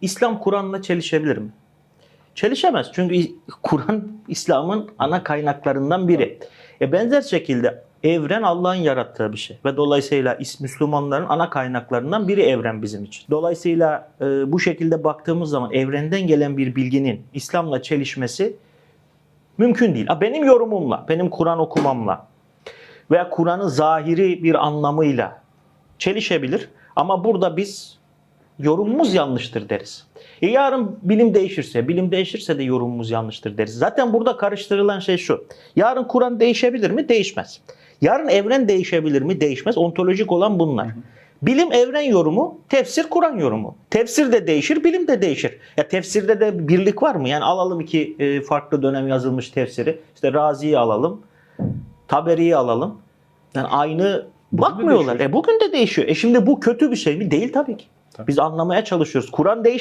İslam Kur'an'la çelişebilir mi? Çelişemez. Çünkü Kur'an İslam'ın ana kaynaklarından biri. E benzer şekilde evren Allah'ın yarattığı bir şey ve dolayısıyla Müslümanların ana kaynaklarından biri evren bizim için. Dolayısıyla e, bu şekilde baktığımız zaman evrenden gelen bir bilginin İslam'la çelişmesi mümkün değil. Benim yorumumla, benim Kur'an okumamla veya Kur'an'ın zahiri bir anlamıyla çelişebilir. Ama burada biz yorumumuz yanlıştır deriz. E yarın bilim değişirse, bilim değişirse de yorumumuz yanlıştır deriz. Zaten burada karıştırılan şey şu. Yarın Kur'an değişebilir mi? Değişmez. Yarın evren değişebilir mi? Değişmez. Ontolojik olan bunlar. Bilim evren yorumu, tefsir Kur'an yorumu. Tefsir de değişir, bilim de değişir. Ya tefsirde de birlik var mı? Yani alalım iki e, farklı dönem yazılmış tefsiri. İşte Razi'yi alalım, Taberi'yi alalım. Yani aynı bakmıyorlar. değişiyor. E bugün de değişiyor. E şimdi bu kötü bir şey mi? Değil tabii ki. Biz anlamaya çalışıyoruz. Kur'an değiş